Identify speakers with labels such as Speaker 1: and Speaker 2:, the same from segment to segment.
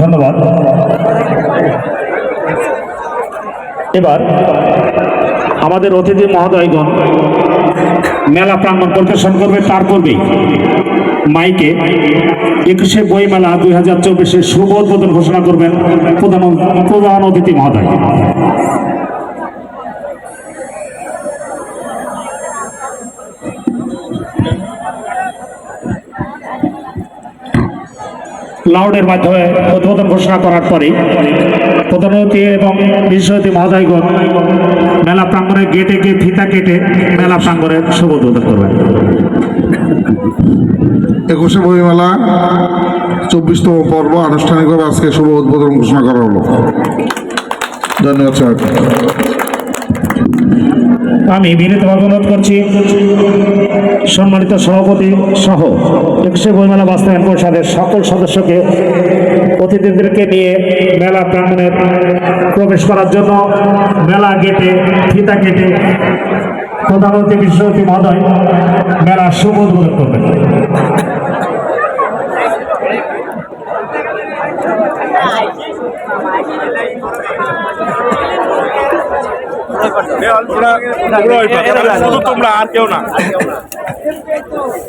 Speaker 1: ধন্যবাদ। এবার আমাদের অতিথি মহোদয়গণ মেলা প্রাঙ্গণ পরিদর্শন করবে, তার পূর্বেই মাইকে একুশে বই মেলা দুই হাজার চব্বিশে শুভ উদ্বোধন ঘোষণা করবেন প্রধান প্রধান অতিথি মহোদয়। লাউডের মাধ্যমে উদ্বোধন ঘোষণা করার পরে প্রধান অতিথি এবং বিশেষ অতিথি মহোদয়গণ মেলা প্রাঙ্গণে গেটে গিয়ে ফিতা কেটে মেলা প্রাঙ্গণের শুভ উদ্বোধন করবেন।
Speaker 2: একুশে বইমেলা, চব্বিশতম পর্ব আনুষ্ঠানিকভাবে আজকে শুভ উদ্বোধন ঘোষণা করা হলো। ধন্যবাদ, স্যার।
Speaker 1: আমি বিনীতভাবে অনুরোধ করছি, সম্মানিত সভাপতি সহ একুশে বইমেলা বাস্তবায়ন পরিষদের সকল সদস্যকে, অতিথিদেরকে নিয়ে মেলা প্রাঙ্গণে প্রবেশ করার জন্য মেলা গেটে, ফিতা কেটে প্রধানমন্ত্রী বিশ্বপতি মহোদয়, মেলা শুভ উদ্বোধন করবেন।
Speaker 3: শুধু তোমরা আর কেউ না।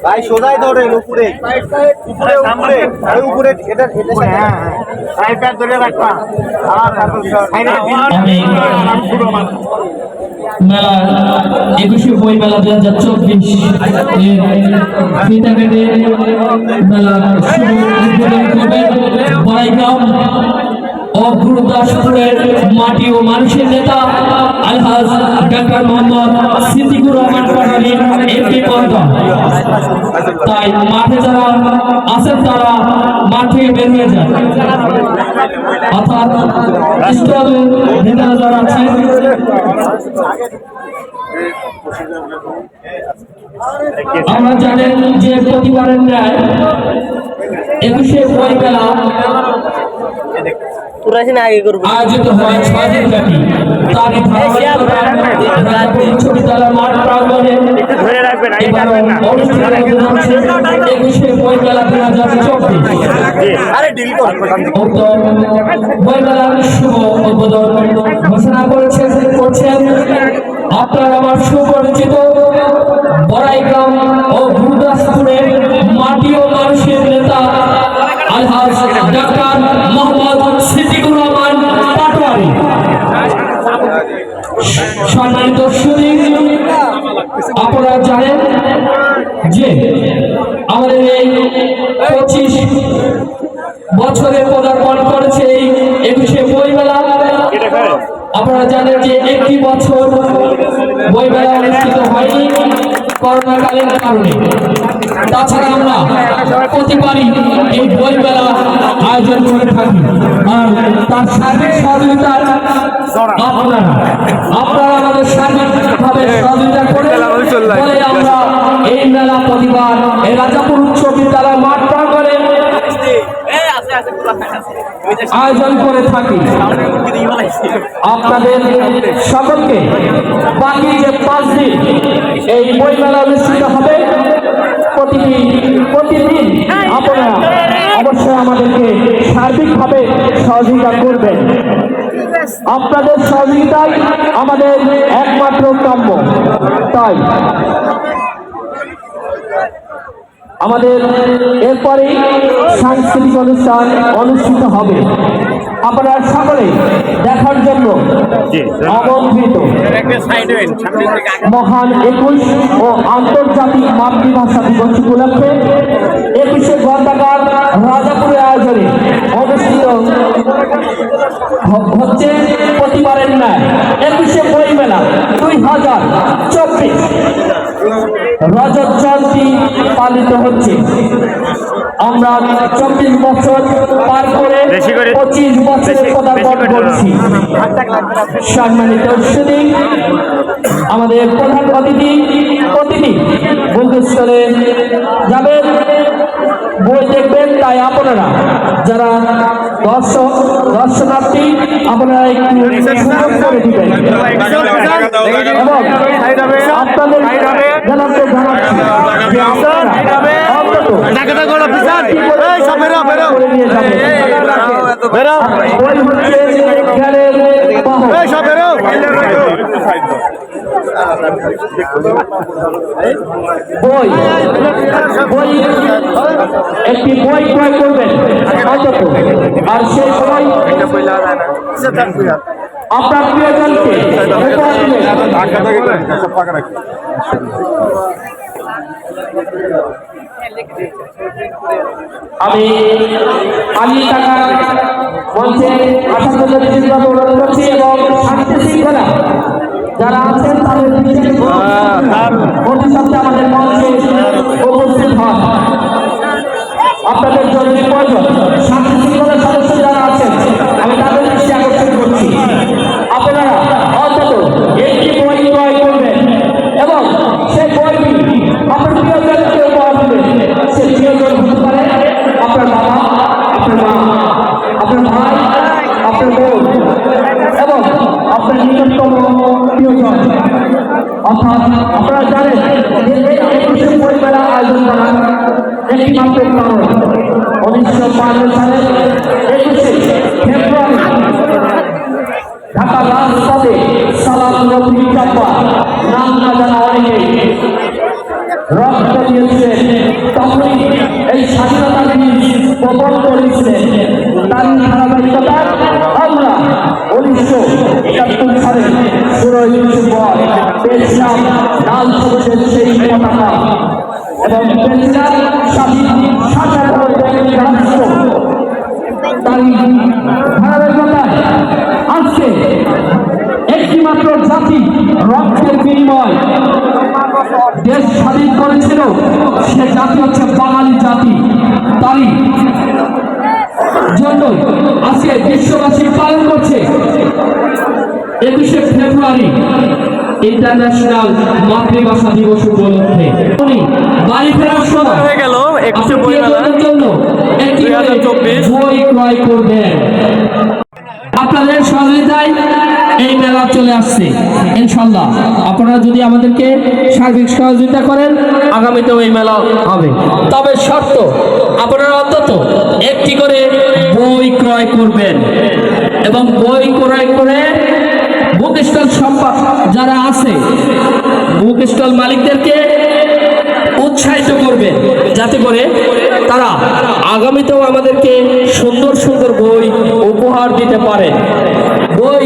Speaker 4: ভাই সোজাই ধরেন উপরে। উপরে উপরে। আরে উপরে এটা এটা হ্যাঁ আইপ্যাড ধরে রাখবা। আর
Speaker 5: মেলা একুশে বই মেলা দুই হাজার চব্বিশ মেলা শুভ উদ্বোধন করবেন বড়াইগ্রাম। ও গুরুদাসপুরের মাটি ও মানুষের নেতা আলহাজ ডাক্তার মোহাম্মদ সিদ্দিকুর তাই মাঠে যারা আছেন তারা মাঠ থেকে বের হয়ে যান। অর্থাৎ স্টলের নেতারা যারা আছেন আমরা জানেন যে প্রতিবারের ন্যায় একুশে বই
Speaker 4: আগে করব।
Speaker 5: আয়োজিত হয় ব্যাপী তার মাঠ প্রাঙ্গণে।
Speaker 3: ধরে রাখবেন আগে
Speaker 5: এবার
Speaker 3: না।
Speaker 5: অনুষ্ঠিত হতে যাচ্ছে একুশে বই দুই হাজার চব্বিশ
Speaker 4: আরে ডিল
Speaker 5: বইমেলার শুভ উদ্বোধন ঘোষণা করেছেন করছেন। আপনার আমার সুপরিচিত বড়াইগ্রাম ও গুরুদাসপুরের আপনারা জানেন যে আমাদের এই পঁচিশ বছরে পদার্পণ করেছে এই একুশে বইমেলা। আপনারা জানেন যে একটি বছর বইমেলা অনুষ্ঠিত হয়নি, করোনাকালীন কারণে। তাছাড়া আমরা প্রতিবারই এই বইমেলা আয়োজন করে থাকি। আর তার সার্বিক সহযোগিতার আপনারা আপনারা আমাদের সার্বিকভাবে সহযোগিতা করে আমরা এই মেলা প্রতিবার এই রাজাপুর উচ্চ বিদ্যালয় মাঠ প্রাঙ্গণে আয়োজন করে থাকি। আপনাদের সকলকে বাকি যে পাঁচ দিন এই বই মেলা অনুষ্ঠিত হবে প্রতিদিন প্রতিদিন আপনারা অবশ্যই আমাদেরকে সার্বিকভাবে সহযোগিতা করবেন। আপনাদের সহযোগিতাই আমাদের একমাত্র কাম্য। তাই আমাদের এরপরেই সাংস্কৃতিক অনুষ্ঠান অনুষ্ঠিত হবে। আপনারা সকলে দেখার জন্য আমন্ত্রিত। মহান একুশ ও আন্তর্জাতিক মাতৃভাষা দিবস উপলক্ষে একুশে গ্রন্থাগার রাজাপুরের আয়োজনে অনুষ্ঠিত হচ্ছে প্রতিবারের ন্যায়। একুশে বই মেলা দুই হাজার চব্বিশ। রজত জয়ন্তী পালিত হচ্ছে। আমরা চব্বিশ বছর পার করে
Speaker 3: বেশি করে
Speaker 5: পঁচিশ
Speaker 3: বছরের
Speaker 5: পদার্পণ সম্মানিত আমাদের প্রধান অতিথি অতিথি বন্ধুস্থলে যাবেন বই দেখবেন তাই আপনারা যারা দর্শক দর্শনার্থী আপনারা একটু সুযোগ করে দিবেন
Speaker 6: এবং আপনাদের জানাতে
Speaker 5: জানাচ্ছি নিয়ে বই। বই। একটি বই ক্রয় করবেন। আর সেই সময় আপনার প্রিয়জনকে উপহার দিবেন। আমি আলী টাকা মঞ্চে আসার জন্য বিশেষভাবে অনুরোধ করছি এবং শান্তি শৃঙ্খলা যারা আছেন তাদের প্রতি সপ্তাহে আমাদের মঞ্চে উপস্থিত হন। আপনাদের জরুরি প্রয়োজন শান্তি শৃঙ্খলার অর্থাৎ আপনারা জানেন একুশে পরিমেলা আয়োজন করা একটি মাত্র কারণ উনিশশো বান্ন সালে একুশে ফেব্রুয়ারি ঢাকা রাজপথে সালাম নাম না জানা অনেকেই রক্ত দিয়েছিলেন, তখনই এই স্বাধীনতা তিনি প্রবল করেছিলেন। তার ধারাবাহিকতা এবং আজকে একটি মাত্র জাতি রক্তের বিনিময় দেশ স্বাধীন করেছিল, সে জাতি হচ্ছে বাঙালি জাতি। তাই জন্য আজকে বিশ্ববাসী পালন করছে। একুশে ফেব্রুয়ারি ইন্টারন্যাশনাল মাতৃভাষা দিবস উপলক্ষে। বাড়ি ফেরার সময়
Speaker 7: হয়ে গেল একুশে বইমেলা
Speaker 5: জন্য একটি করে
Speaker 7: 2024
Speaker 5: বই ক্রয় করবেন। আপনাদের সহযোগিতায় এই মেলা চলে আসছে। ইনশাল্লাহ আপনারা যদি আমাদেরকে সার্বিক সহযোগিতা করেন আগামীতেও এই মেলা হবে। তবে শর্ত আপনারা অন্তত একটি করে বই ক্রয় করবেন। এবং বই ক্রয় করে বুক স্টল সম্পদ যারা আছে বুক স্টল মালিকদেরকে উৎসাহিত করবে যাতে করে তারা আগামীতেও আমাদেরকে সুন্দর সুন্দর বই উপহার দিতে পারে। বই